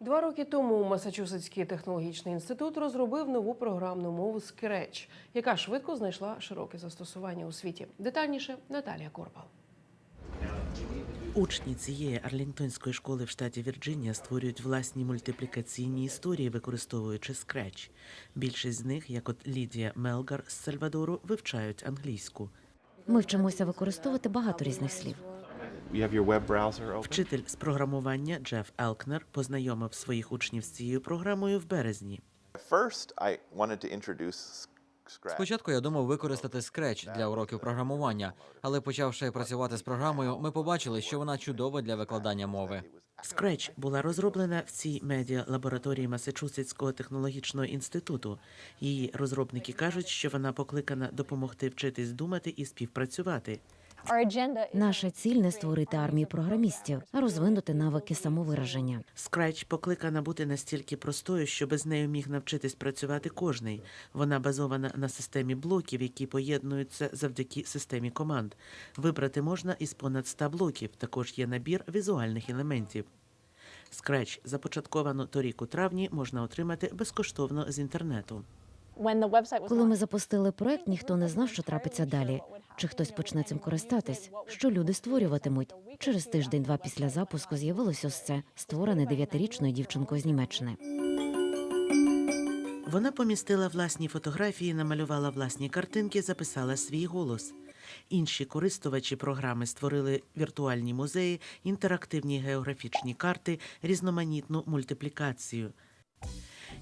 Два роки тому Масачусетський технологічний інститут розробив нову програмну мову Scratch, яка швидко знайшла широке застосування у світі. Детальніше Наталія Корпал. Учні цієї Арлінгтонської школи в штаті Вірджинія створюють власні мультиплікаційні історії, використовуючи Scratch. Більшість з них, як от Лідія Мелгар з Сальвадору, вивчають англійську. Ми вчимося використовувати багато різних слів. Вчитель з програмування Джеф Елкнер познайомив своїх учнів з цією програмою в березні. First, I wanted to introduce Спочатку я думав використати Scratch для уроків програмування, але почавши працювати з програмою, ми побачили, що вона чудова для викладання мови. Scratch була розроблена в цій медіа-лабораторії Масачусетського технологічного інституту. Її розробники кажуть, що вона покликана допомогти вчитись думати і співпрацювати. Наша ціль не створити армію програмістів, а розвинути навики самовираження. Scratch покликана бути настільки простою, щоб з нею міг навчитись працювати кожний. Вона базована на системі блоків, які поєднуються завдяки системі команд. Вибрати можна із понад 100 блоків. Також є набір візуальних елементів. Scratch, започатковано торік у травні, можна отримати безкоштовно з інтернету. Коли ми запустили проект, ніхто не знав, що трапиться далі. Чи хтось почне цим користатись? Що люди створюватимуть? Через тиждень-два після запуску з'явилось ось це, створене дев'ятирічною дівчинкою з Німеччини. Вона помістила власні фотографії, намалювала власні картинки, записала свій голос. Інші користувачі програми створили віртуальні музеї, інтерактивні географічні карти, різноманітну мультиплікацію.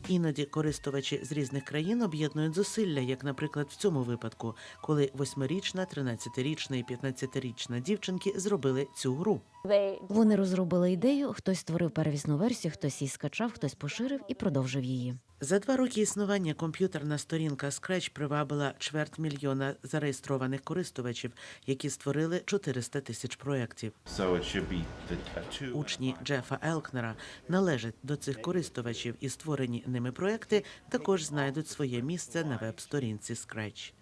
Іноді користувачі з різних країн об'єднують зусилля, як, наприклад, в цьому випадку, коли восьмирічна, 13-річна і 15-річна дівчинки зробили цю гру. Вони розробили ідею, хтось створив перевісну версію, хтось її скачав, хтось поширив і продовжив її. За два роки існування комп'ютерна сторінка Scratch привабила чверть мільйона зареєстрованих користувачів, які створили 400 тисяч проєктів. So. Учні Джефа Елкнера належать до цих користувачів, і створені ними проекти також знайдуть своє місце на веб-сторінці Scratch.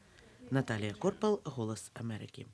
Наталія Корпал, Голос Америки.